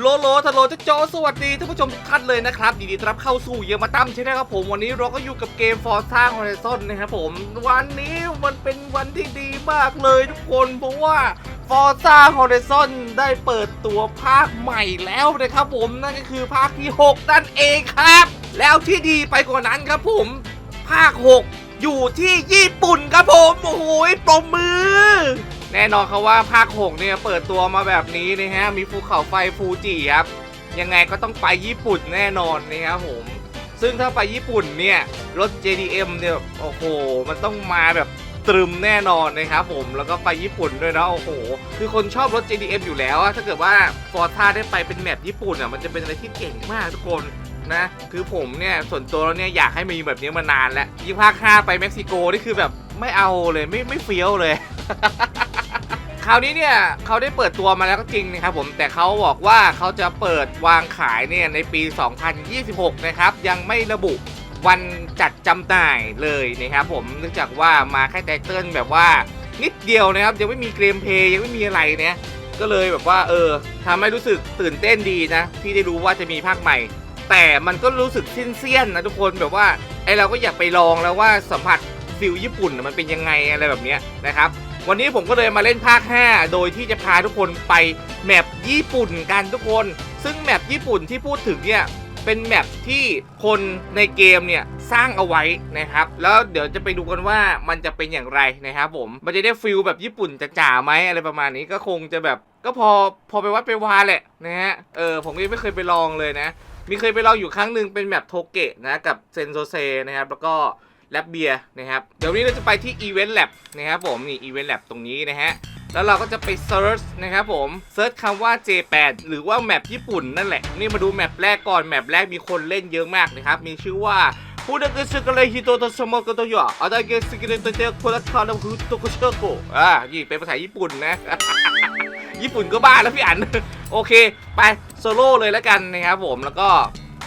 โลโลทะโลจะโจสวัสดีท่านผู้ชมทุกท่านเลยนะครับยินดีต้อนรับเข้าสู่เยอมาตั้มใช่ไหมครับผมวันนี้เราก็อยู่กับเกม Forza Horizon นนะครับผม วันนี้มันเป็นวันที่ดีมากเลยทุกคนเพราะว่า Forza Horizon ได้เปิดตัวภาคใหม่แล้วนะครับผมนั่นก็คือภาคที่ 6 นั่นเองครับ แล้วที่ดีไปกว่านั้นครับผม ภาค 6 อยู่ที่ญี่ปุ่นครับผมโอ้โหปรบมือ แน่นอนครับว่าภาค6เนี่ยเปิดตัวมาแบบนี้นะฮะมีภูเขาไฟฟูจิครับยังไงก็ต้องไปญี่ปุ่นแน่นอนนะครับผมซึ่งถ้าไปญี่ปุ่นเนี่ยรถ JDM เนี่ยโอ้โหมันต้องมาแบบตรึมแน่นอนนะครับผมแล้วก็ไปญี่ปุ่นด้วยนะโอ้โห คือคนชอบรถ JDM อยู่แล้วอะถ้าเกิดว่า f o r ท่าได้ไปเป็นแมปญี่ปุ่นอะมันจะเป็นอะไรที่เก่งมากทุกคนนะคือผมเนี่ยส่วนตัวแล้วเนี่ยอยากให้มีแบบนี้มานานแล้วยิ่งภาค5ไปเม็กซิโกนี่คือแบบไม่เอาเลยไม่ไม่เฟี้ยวเลย คราวนี้เนี่ยเขาได้เปิดตัวมาแล้วก็จริงนะครับผมแต่เขาบอกว่าเขาจะเปิดวางขายเนี่ยในปี 2026 นะครับ ยังไม่ระบุวันจัดจำหน่ายเลยนะครับผมเนื่องจากว่ามาแค่แตกเติ้ลแบบว่านิดเดียวนะครับยังไม่มีเกมเพย์ยังไม่มีอะไรเนี่ยก็เลยแบบว่าเออทำให้รู้สึกตื่นเต้นดีนะ ที่ได้รู้ว่าจะมีภาคใหม่ แต่มันก็รู้สึกเสี้ยนๆนะทุกคนแบบว่าไอเราก็อยากไปลองแล้วว่าสัมผัสฟิลญี่ปุ่นมันเป็นยังไงอะไรแบบเนี้ยนะครับ วันนี้ผมก็เลยมาเล่นภาค 5 โดยที่จะพาทุกคนไปแมปญี่ปุ่นกันทุกคน ซึ่งแมปญี่ปุ่นที่พูดถึงเนี่ยเป็นแมปที่คนในเกมเนี่ยสร้างเอาไว้นะครับ แล้วเดี๋ยวจะไปดูกันว่ามันจะเป็นอย่างไรนะครับผม มันจะได้ฟิลแบบญี่ปุ่นจ๋าไหมอะไรประมาณนี้ก็คงจะแบบก็พอพอไปวัดไปวาแหละนะฮะ เออผมยังไม่เคยไปลองเลยนะ มีเคยไปลองอยู่ครั้งหนึ่งเป็นแมปโทเกะนะกับเซนโซเซนะครับแล้วก็ แลบเบียนะครับ เดี๋ยวนี้เราจะไปที่ Event Lab นะครับผม นี่ Event Lab ตรงนี้นะฮะ แล้วเราก็จะไปเซิร์ชนะครับผมเซิร์ชคำว่า J8 หรือว่าแมปญี่ปุ่นนั่นแหละ นี่มาดูแมปแรกก่อน แมปแรกมีคนเล่นเยอะมากนะครับ มีชื่อว่าพูดกันสึกเลยฮิโตโตสมอกโตโยะอาดาเกสกิเรโตเตโคราคานาคุโตโกเชโกอ่านี่เป็นภาษาญี่ปุ่นนะ ญี่ปุ่นก็บ้าแล้วพี่อัน โอเค ไปโซโล่เลยแล้วกันนะครับผม แล้วก็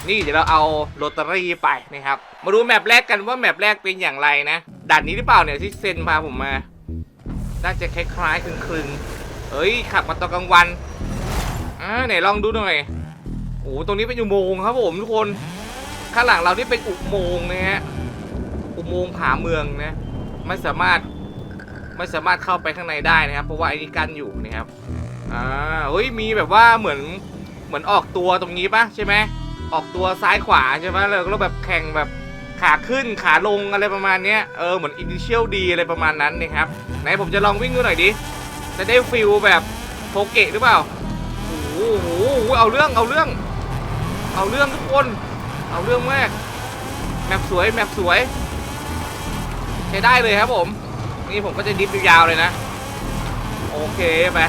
นี่เดี๋ยวเราเอาโรตารี่ไปนะครับ มาดูแมปแรกกันว่าแมปแรกเป็นอย่างไรนะด่านนี้หรือเปล่าเนี่ยที่เซนพาผมมา น่าจะคล้ายๆคลึงๆเอ้ยขับมาตอนกลางวันอ่าไหนลองดูหน่อยโอ้โหตรงนี้เป็นอุโมงค์ครับผมทุกคนข้างหลังเรานี่เป็นอุโมงค์นะฮะอุโมงค์ผาเมืองนะไม่สามารถไม่สามารถเข้าไปข้างในได้นะครับ เพราะว่าไอ้นี่กั้นอยู่นะครับอ่าเฮ้ยมีแบบว่าเหมือนเหมือนออกตัวตรงนี้ปะใช่ไหม ออกตัวซ้ายขวาใช่ไหมแล้วก็แบบแข่งแบบขาขึ้นขาลงอะไรประมาณเนี้ยเออเหมือน initial D อะไรประมาณนั้นนะครับไหนผมจะลองวิ่งดูหน่อยดิจะได้ฟิลแบบโทเกะหรือเปล่าโอ้โหเอาเรื่องเอาเรื่อง เอาเรื่องทุกคน เอาเรื่องมากแมปสวยแมปสวย ใช้ได้เลยครับผม นี่ผมก็จะดิฟยาวๆเลยนะ โอเคไป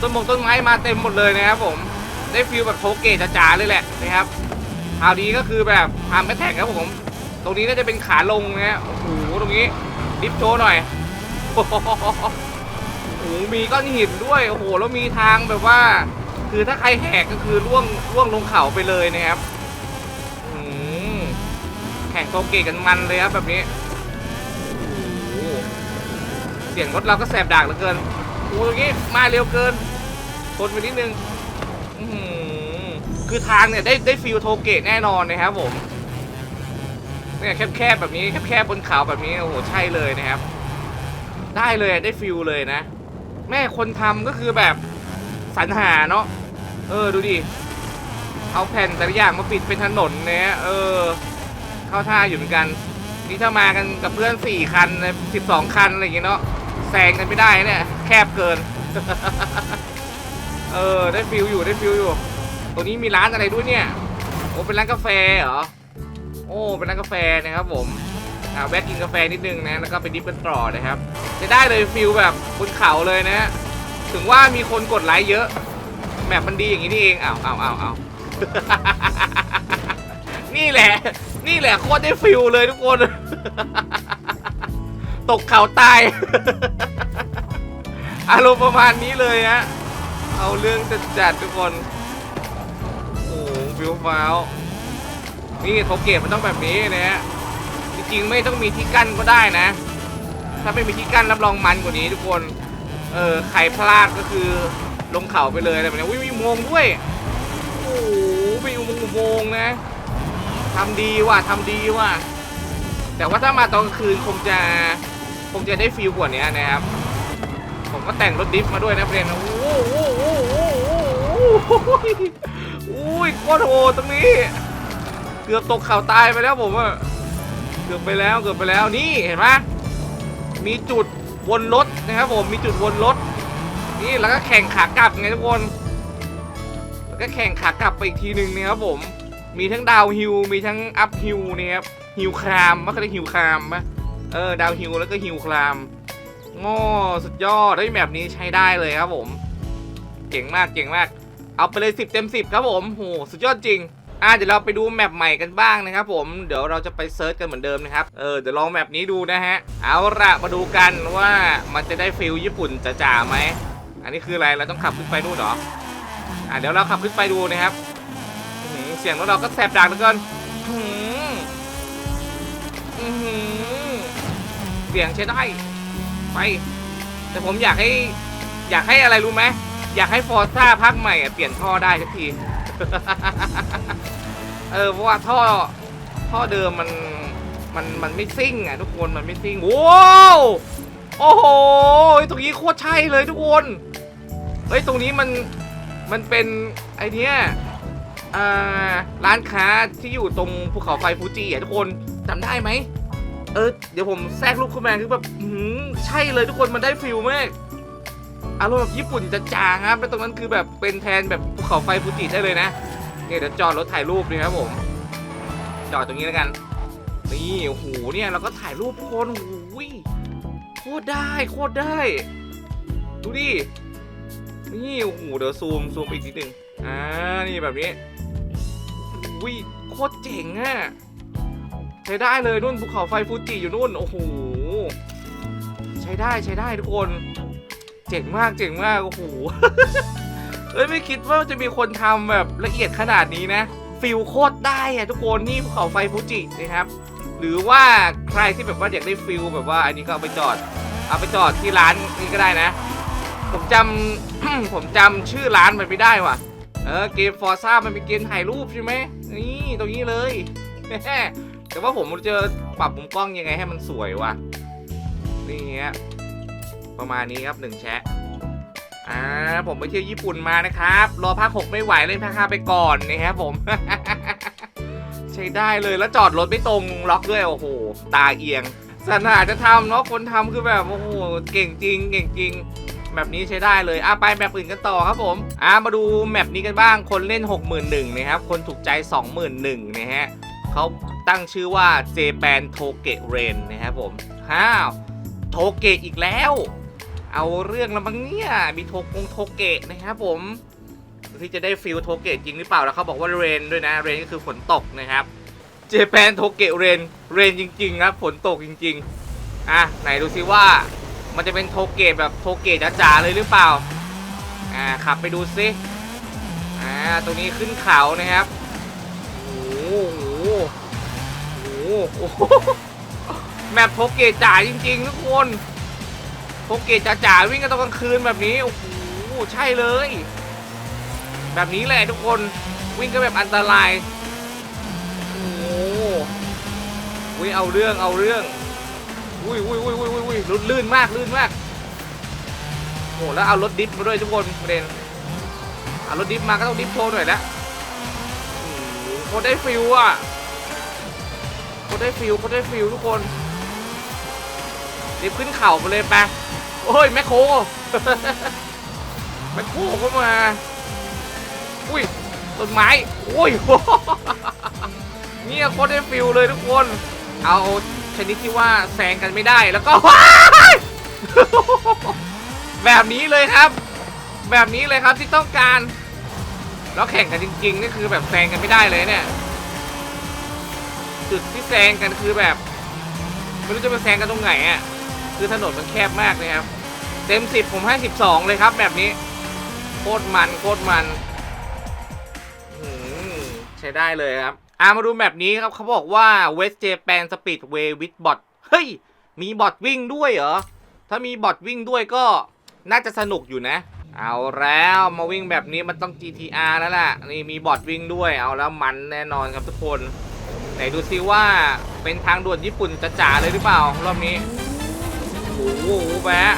ต้นมงต้นไม้มาเต็มหมดเลยนะครับผม ได้ฟิลแบบโทเกะจ๋าๆเลยแหละนะครับคราวนี้ก็คือแบบทำแพทแท็กครับผม ตรงนี้น่าจะเป็นขาลงนะฮะโอ้โหตรงนี้ดิฟโชว์หน่อยโอ้โหมีก้อนหินด้วยโอ้โหแล้วมีทางแบบว่า คือถ้าใครแหกก็คือล่วงล่วงลงเขาไปเลยนะครับแข่งโตเกะกันมันเลยครับแบบนี้โอ้โหเสียงรถเราก็แสบดากเหลือเกินโอ้โหตรงนี้มาเร็วเกินทนไปนิดนึง อื้อหือคือทางเนี่ยได้ได้ฟิลโทเกะแน่นอนนะครับผม เนี่ยแคบๆแบบนี้แคบๆบนเขาแบบนี้โอ้โหใช่เลยนะครับ ได้เลยได้ฟิลเลยนะ แม่คนทำก็คือแบบสรรหาเนาะเออดูดิเอาแผ่นแต่ละอย่างมาปิดเป็นถนนเนี่ยเออ เข้าท่าอยู่เหมือนกัน นี่ถ้ามากันกับเพื่อนสี่คันสิบสองคันอะไรอย่างเงี้ยเนาะแซงกันไม่ได้เนี่ยแคบเกิน เออได้ฟิลอยู่ได้ฟิลอยู่ ตรงนี้มีร้านอะไรด้วยเนี่ยโอ้เป็นร้านกาแฟเหรอโอ้เป็นร้านกาแฟนะครับผมอ่าแวะกินกาแฟนิดนึงนะแล้วก็ไปดิฟกันต่อนะครับ จะได้เลยฟิลแบบบนเขาเลยนะ ถึงว่ามีคนกดไลค์เยอะแมปมันดีอย่างนี้นี่เองอ้าวอ้าวอ้าวอ้าวนี่แหละ นี่แหละโคตรได้ฟิลเลยทุกคน ตกเขาตาย อารมณ์ประมาณนี้เลยฮะ เอาเรื่องจัดทุกคน โอ้โหฟิลฟ้าวนี่โทเกตมันต้องแบบนี้นะฮะ จริงๆไม่ต้องมีที่กั้นก็ได้นะ ถ้าไม่มีที่กั้นรับรองมันกว่านี้ทุกคน เออใครพลาดก็คือลงเข่าไปเลยอะไรแบบนี้อุ้ยมีอุโมงค์ด้วย โอ้โหมีอุโมงค์อุโมงค์นะทำดีว่ะทำดีว่ะ แต่ว่าถ้ามาตอนคืนคงจะคงจะได้ฟีลกว่านี้นะครับ ผมก็แต่งรถดิฟมาด้วยนะเพื่อนโอ้โหโอ้โหโอ้โหโอ้โหอุ้ยโคตรโหดตรงนี้ เกือบตกเขาตายไปแล้วผมอะเกือบไปแล้วเกือบไปแล้วนี่เห็นไหมมีจุดวนรถนะครับผมมีจุดวนรถนี่แล้วก็แข่งขากลับไงทุกคน แล้วก็แข่งขากลับไปอีกทีหนึ่งนะครับผม มีทั้งดาวฮิลมีทั้งอัพฮิลเนี่ยครับฮิลครามมันก็เรียกฮิลครามปะเออดาวฮิลแล้วก็ฮิลครามง้อสุดยอดได้แบบนี้ใช้ได้เลยครับผม เก่งมากเก่งมาก เอาไปเลย 10 เต็ม 10 ครับผมโหสุดยอดจริงอะเดี๋ยวเราไปดูแมปใหม่กันบ้างนะครับผมเดี๋ยวเราจะไปเซิร์ชกันเหมือนเดิมนะครับเออเดี๋ยวลองแมปนี้ดูนะฮะเอาละมาดูกันว่ามันจะได้ฟิลญี่ปุ่นจ๋าๆไหมอันนี้คืออะไรเราต้องขับขึ้นไปนู่นเหรออะเดี๋ยวเราขับขึ้นไปดูนะครับเสียงรถเราก็แสบดังเหลือเกินเสียงใช้ได้ไป แต่ผมอยากให้อยากให้อะไรรู้ไหม อยากให้ฟอร์ซ่าภาคใหม่อะเปลี่ยนท่อได้สักที เออเพราะว่าท่อท่อเดิมมันมันมันไม่ซิ่งอะทุกคนมันไม่ซิ่งว้าวโอ้โหตรงนี้โคตรใช่เลยทุกคนเฮ้ยตรงนี้มันมันเป็นไอเนี้ยร้านค้าที่อยู่ตรงภูเขาไฟฟูจิอะทุกคนจำได้ไหมเออเดี๋ยวผมแทรกรูปเข้ามาคือแบบหือใช่เลยทุกคนมันได้ฟิลมาก อารมณ์แบบญี่ปุ่นจ๋าๆครับแล้วตรงนั้นคือแบบเป็นแทนแบบภูเขาไฟฟูจิได้เลยนะเนี่ยเดี๋ยวจอดรถถ่ายรูปเลยครับผม จอดตรงนี้แล้วกัน นี่โอ้โหเนี่ยเราก็ถ่ายรูปคนโอ้โหโคตรได้โคตรได้ ดูดิ นี่โอ้โหเดี๋ยวซูมซูมอีกนิดนึงอ่านี่แบบนี้วิโคตรเจ๋งอะใช้ได้เลยนู่นภูเขาไฟฟูจิอยู่นู่นโอ้โหใช้ได้ใช้ได้ทุกคน เจ๋งมากเจ๋งมากโอ้โหเอ้ยไม่คิดว่าจะมีคนทำแบบละเอียดขนาดนี้นะฟิลโคตรได้อะทุกคนนี่ภูเขาไฟฟูจินะครับ หรือว่าใครที่แบบว่าอยากได้ฟิลแบบว่าอันนี้ก็เอาไปจอด เอาไปจอดที่ร้านนี้ก็ได้นะ ผมจำผมจำชื่อร้านมันไม่ได้ว่ะ เออเกมฟอร์ซ่ามันเป็นเกมถ่ายรูปใช่ไหมนี่ตรงนี้เลยแต่ว่าผมจะปรับมุมกล้องยังไงให้มันสวยวะนี่เงี้ย ประมาณนี้ครับหนึ่งแชะอ่าผมไปเที่ยวญี่ปุ่นมานะครับ รอภาคหกไม่ไหวเล่นภาคห้าไปก่อนนะครับผม ใช้ได้เลยแล้วจอดรถไม่ตรงล็อกด้วยโอ้โหตาเอียงสนาจะทำเนาะคนทำคือแบบโอ้โหเก่งจริง เก่งจริง แบบนี้ใช้ได้เลยอะไปแมปอื่นกันต่อครับผมอะมาดูแมปนี้กันบ้างคนเล่น 61,000นะครับ คนถูกใจ 21,000นะฮะเขาตั้งชื่อว่าเจแปนโทเกะเรนนะครับผมฮ้าว โทเกะอีกแล้ว เอาเรื่องแล้วมั้งเนี่ย มีโทกงโทเกะนะครับผมที่จะได้ฟิลโทเกะจริงหรือเปล่าแล้วเขาบอกว่าเรนด้วยนะ เรนก็คือฝนตกนะครับ เจแปนโทเกะเรน เรนจริงๆครับฝนตกจริง ๆ อะ ไหนดูซิว่ามันจะเป็นโทเกะแบบโทเกะจ๋าๆเลยหรือเปล่า อ่าขับไปดูซิอ่าตรงนี้ขึ้นเขานะครับโอ้โหโอ้โหโอ้โหแมปโทเกะจ๋าจริง ๆ ทุกคน โทเกะจ๋าๆวิ่งกันตอนกลางคืนแบบนี้โอ้โหใช่เลย แบบนี้แหละทุกคนวิ่งก็แบบอันตรายโอ้โหอุ้ยเอาเรื่องเอาเรื่องอุ้ยอุ้ยอุ้ยอุ้ยอุ้ยอุ้ยลื่นมากลื่นมากโอ้แล้วเอารถดิฟมาด้วยทุกคนประเด็นเอารถดิฟมาก็ต้องดิฟโชว์หน่อยละโอ้โหโคตรได้ฟิลอะโคตรได้ฟิลโคตรได้ฟิลทุกคนดิฟขึ้นเข่าไปเลยไป โอ้ยแมคโครแมคโครเข้ามา อุ้ยต้นไม้อุ้ยเนี่ยโคตรได้ฟิลเลยทุกคน เอาชนิดที่ว่าแซงกันไม่ได้แล้วก็ แบบนี้เลยครับ แบบนี้เลยครับที่ต้องการ แล้วแข่งกันจริงๆนี่คือแบบแซงกันไม่ได้เลยเนี่ยจุดที่แซงกันคือแบบไม่รู้จะไปแซงกันตรงไหนอะ คือถนนมันแคบมากเลยครับ เต็มสิบผมให้สิบสองเลยครับ แบบนี้ โคตรมันโคตรมันใช้ได้เลยครับอ่ามาดูแบบนี้ครับเขาบอกว่า West Japan Speedway with bot เฮ้ย มีบอทวิ่งด้วยเหรอ ถ้ามีบอทวิ่งด้วยก็น่าจะสนุกอยู่นะ เอาแล้วมาวิ่งแบบนี้มันต้อง GTR แล้วล่ะ นี่มีบอร์ดวิ่งด้วยเอาแล้วมันแน่นอนครับทุกคน ไหนดูซิว่าเป็นทางด่วนญี่ปุ่นจ๋าเลยหรือเปล่ารอบนี้ โอ้โหแวะ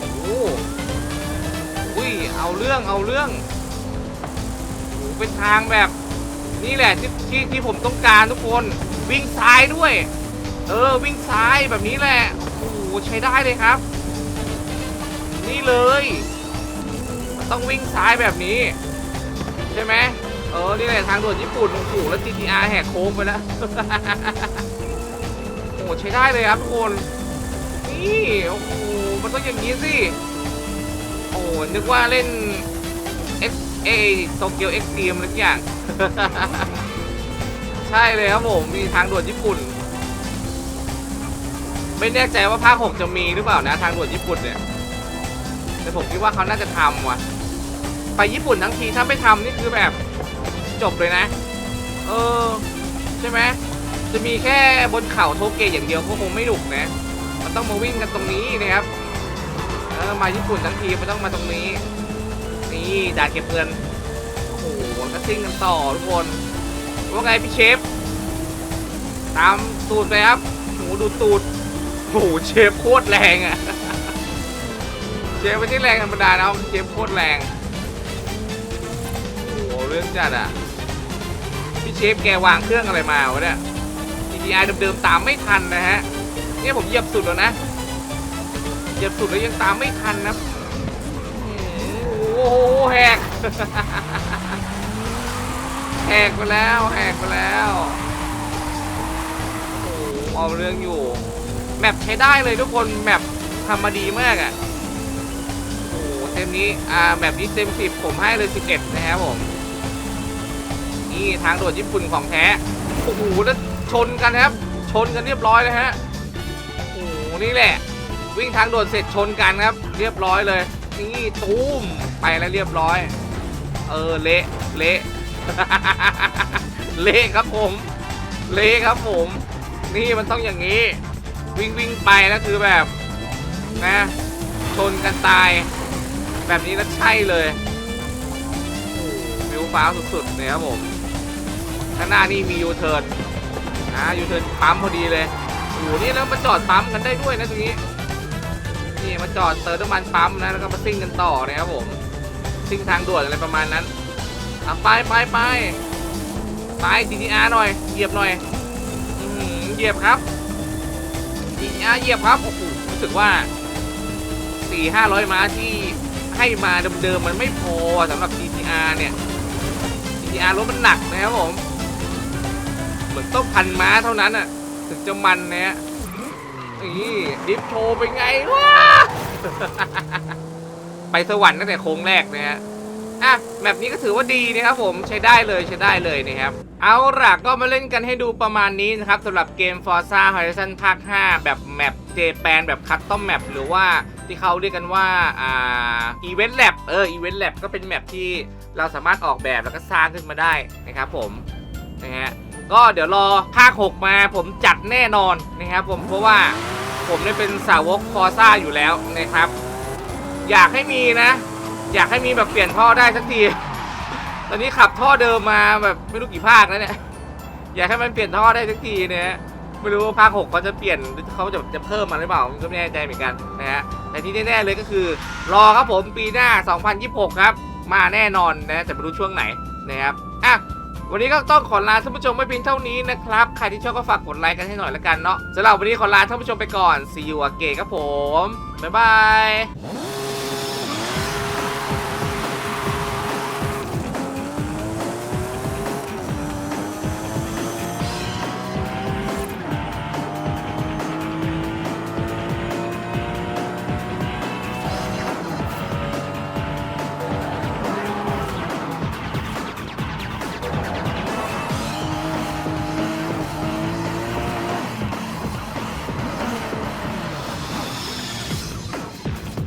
โอ้โหอุ้ยเอาเรื่องเอาเรื่องโอ้โหเป็นทางแบบ นี่แหละที่ที่ที่ผมต้องการทุกคนวิ่งซ้ายด้วย เออวิ่งซ้ายแบบนี้แหละโอ้โหใช้ได้เลยครับ นี่เลย ต้องวิ่งซ้ายแบบนี้ ใช่ไหมเออนี่แหละทางด่วนญี่ปุ่นโอ้โหแล้ว GTR แหกโค้งไปแล้ว โอ้โหใช้ได้เลยครับทุกคน นี่โอ้โหมันต้องอย่างนี้สิโอ้นึกว่าเล่น X A โตเกียว X เ m อะไรสักอย่าง ใช่เลยครับผม มีทางด่วนญี่ปุ่น ไม่แน่ใจว่าภาค 6 จะมีหรือเปล่านะ ทางด่วนญี่ปุ่นเนี่ย แต่ผมคิดว่าเขาน่าจะทำว่ะ ไปญี่ปุ่นทั้งทีถ้าไม่ทำนี่คือแบบจบเลยนะ เออ ใช่ไหมจะมีแค่บนเขาโทเกะอย่างเดียวก็คงไม่หนุกนะ มันต้องมาวิ่งกันตรงนี้นะครับเออมาญี่ปุ่นทั้งทีมันต้องมาตรงนี้ นี่ด่านเก็บเงินโอ้โหก็ซิ่งกันต่อทุกคนว่าไงพี่เชฟ ตามตูดไปครับโหดูตูดโอ้โหเชฟโคตรแรงอะเชฟไม่ใช่แรงธรรมดานะเชฟโคตรแรงโอ้โหเรื่องจัดอะพี่เชฟแกวางเครื่องอะไรมาวะเนี่ย GTI เดิมๆตามไม่ทันนะฮะ เนี่ยผมเหยียบสุดแล้วนะเหยียบสุดแล้วยังตามไม่ทันนะโอ้โหแหกแหกไปแล้วแหกไปแล้วโอ้โหเอาเรื่องอยู่แมปใช้ได้เลยทุกคนแมปทำมาดีมากอะ่ะโอ้เต็มนี้อ่าแมปนี้เต็มสิบผมให้เลยสิบเอ็ดนะครับผมนี่ทางด่วนญี่ปุ่นของแท้โอ้โหแล้วชนกันครับ ชนกันเรียบร้อยเลยฮะ นี่แหละ วิ่งทางโด่วนเสร็จชนกันครับ เรียบร้อยเลย นี่ตูมไปแล้วเรียบร้อย เออเละเละเละครับผม เละครับผม นี่มันต้องอย่างนี้ วิ่งวิ่งไปแล้วคือแบบนะชนกันตาย แบบนี้แล้วใช่เลยวิวฟ้าสุดๆเนี่ยครับผมข้างหน้านี่มียูเทิร์นอ่ายูเทิร์นปั๊มพอดีเลย โอ้โหนี่แล้วมาจอดปั๊มกันได้ด้วยนะตรงนี้ นี่มาจอดเติมน้ำมันปั๊มนะแล้วก็มาซิ่งกันต่อนะครับผมซิ่งทางด่วนอะไรประมาณนั้นอะไปไปไปไป GTR หน่อยเหยียบหน่อยอืเหยียบครับ GTR เหยียบครับโอ้โหรู้สึกว่า 4 500 ม้าที่ให้มาเดิมๆมันไม่พอสำหรับ GTR เนี่ย GTR รถมันหนักนะครับผม เหมือนต้องพันม้าเท่านั้นอะ ถึงจะมันนะฮะนี่ดิฟโชว์เป็นไงวะ ไปสวรรค์ตั้งแต่โค้งแรกนะฮะอะแบบนี้ก็ถือว่าดีนะครับผมใช้ได้เลยใช้ได้เลยนะครับ เอาล่ะก็มาเล่นกันให้ดูประมาณนี้นะครับสำหรับเกม Forza Horizon ภาค 5 แบบแมปเจแปนแบบคัสตอมแมปหรือว่าที่เขาเรียกกันว่า อ่า Event Lab เออ Event Lab ก็เป็นแมปที่เราสามารถออกแบบแล้วก็สร้างขึ้นมาได้นะครับผมนะฮะ ก็เดี๋ยวรอภาค 6 มาผมจัดแน่นอนนะครับผมเพราะว่าผมได้เป็นสาวก Forza อยู่แล้วนะครับ อยากให้มีนะ อยากให้มีแบบเปลี่ยนท่อได้สักที ตอนนี้ขับท่อเดิมมาแบบไม่รู้กี่ภาคแล้วเนี่ย อยากให้มันเปลี่ยนท่อได้สักทีเนี่ยไม่รู้ว่าภาคหกเขาจะเปลี่ยนหรือเขาจะจะเพิ่มมาหรือเปล่าก็ไม่แน่ใจเหมือนกันนะฮะแต่ที่แน่ๆเลยก็คือ รอครับผมปีหน้า 2026 ครับ มาแน่นอนนะแต่ไม่รู้ช่วงไหนนะครับอะ วันนี้ก็ต้องขอลาท่านผู้ชมไม่เพียงเท่านี้นะครับ ใครที่ชอบก็ฝากกดไลค์กันให้หน่อยละกันเนาะสำหรับวันนี้ขอลาท่านผู้ชมไปก่อน see you again ครับผมบ๊ายบาย